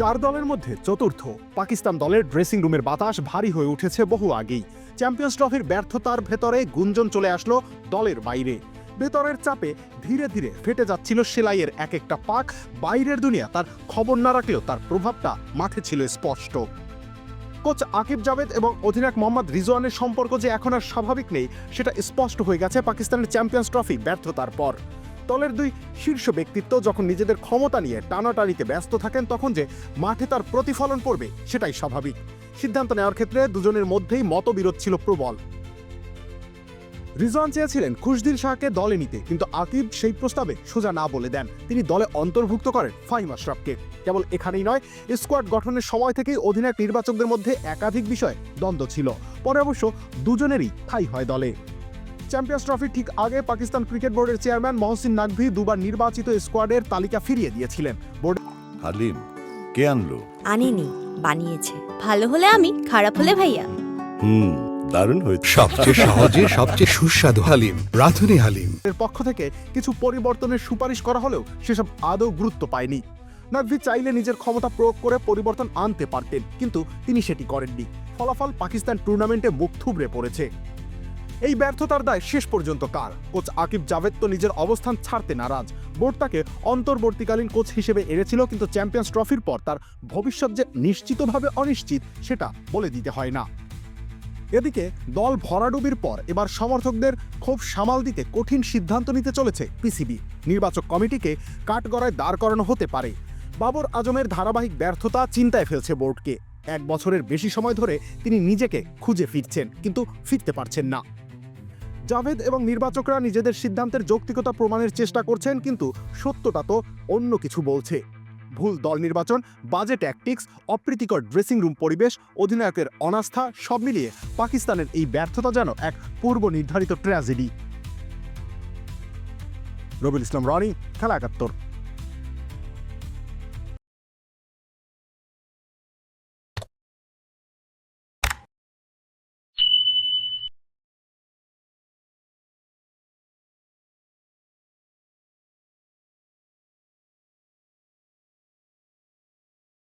চার দলের মধ্যে চতুর্থ। পাকিস্তান দলের ড্রেসিং রুমের বাতাস ভারী হয়ে উঠেছে বহু আগেই। চ্যাম্পিয়ন্স ট্রফির ব্যর্থতার ভেতরে গুঞ্জন চলে আসলো দলের বাইরে। ভেতরের চাপে ধীরে ধীরে ফেটে যাচ্ছিল সেলাইয়ের এক একটা পাক। বাইরের দুনিয়া তার খবর না রাখলেও তার প্রভাবটা মাঠে ছিল স্পষ্ট। কোচ আকিব জাভেদ এবং অধিনায়ক মোহাম্মদ রিজওয়ানের সম্পর্ক যে এখন আর স্বাভাবিক নেই, সেটা স্পষ্ট হয়ে গেছে পাকিস্তানের চ্যাম্পিয়ন্স ট্রফি ব্যর্থতার পর। দলের দুই শীর্ষ ব্যক্তিত্ব যখন নিজেদের ক্ষমতা নিয়ে টানাটানিতে ব্যস্ত থাকেন তখন যে মাঠে তার প্রতিফলন পড়বে সেটাই স্বাভাবিক। সিদ্ধান্ত নেওয়ার ক্ষেত্রে দুজনের মধ্যেই মতবিরোধ ছিল প্রবল। রিজওয়ান চেয়েছিলেন খুশদিল শাহকে দলে নিতে, কিন্তু আকিব সেই প্রস্তাবে সোজা না বলে দেন। তিনি দলে অন্তর্ভুক্ত করেন ফাহিম আশরাফকে। কেবল এখানেই নয়, স্কোয়াড গঠনের সময় থেকেই অধিনায়ক নির্বাচকদের মধ্যে একাধিক বিষয়ে দ্বন্দ্ব ছিল। পরে অবশ্য দুজনেরই ঠাই হয় দলে। চ্যাম্পিয়ন্স ট্রফির ঠিক আগে পাকিস্তান ক্রিকেট বোর্ডের চেয়ারম্যান মহসিন নাকভি দুবার নির্বাচিত স্কোয়াডের তালিকা ফিরিয়ে দিয়েছিলেন। বোর্ড হালিম কে আনলো? আনেনি বানিয়েছে। ভালো হলে আমি খারাপ হলে ভাইয়া। হুম দারুণ হয়েছে। সবচেয়ে সহজে সবচেয়ে সুস্বাদু হালিম রাধুনি হালিম। এর পক্ষ থেকে কিছু পরিবর্তনের সুপারিশ করা হলেও সেসব আদৌ গুরুত্ব পায়নি। নাকভি চাইলে নিজের ক্ষমতা প্রয়োগ করে পরিবর্তন আনতে পারতেন কিন্তু তিনি সেটি করেননি। ফলাফল পাকিস্তান টুর্নামেন্টে মুখ থুবড়ে পড়েছে। এই ব্যর্থতার দায় শেষ পর্যন্ত কার? কোচ আকিব জাভেদ তো নিজের অবস্থান ছাড়তে নারাজ। বোর্ড তাকে অন্তর্বর্তীকালীন কোচ হিসেবে এনেছিল, কিন্তু চ্যাম্পিয়ন্স ট্রফির পর তার ভবিষ্যৎ যে নিশ্চিতভাবে অনিশ্চিত, সেটা বলে দিতে হয় না। এদিকে দল ভরাডুবির পর এবার সমর্থকদের ক্ষোভ সামাল দিতে কঠিন সিদ্ধান্ত নিতে চলেছে পিসিবি। নির্বাচক কমিটিকে কাঠগড়ায় দাঁড় করানো হতে পারে। বাবর আজমের ধারাবাহিক ব্যর্থতা চিন্তায় ফেলছে বোর্ডকে। এক বছরের বেশি সময় ধরে তিনি নিজেকে খুঁজে ফিরছেন, কিন্তু ফিরতে পারছেন না। জাভেদ এবং নির্বাচকরা নিজেদের সিদ্ধান্তের যৌক্তিকতা প্রমাণের চেষ্টা করছেন, কিন্তু সত্যটা তো অন্য কিছু বলছে। ভুল দল নির্বাচন, বাজে ট্যাকটিক্স অপ্রীতিকর ড্রেসিং রুম পরিবেশ, অধিনায়কের অনাস্থা, সব মিলিয়ে পাকিস্তানের এই ব্যর্থতা যেন এক পূর্ব নির্ধারিত ট্র্যাজেডি রবিল ইসলাম, রনি, খেলা একাত্তর।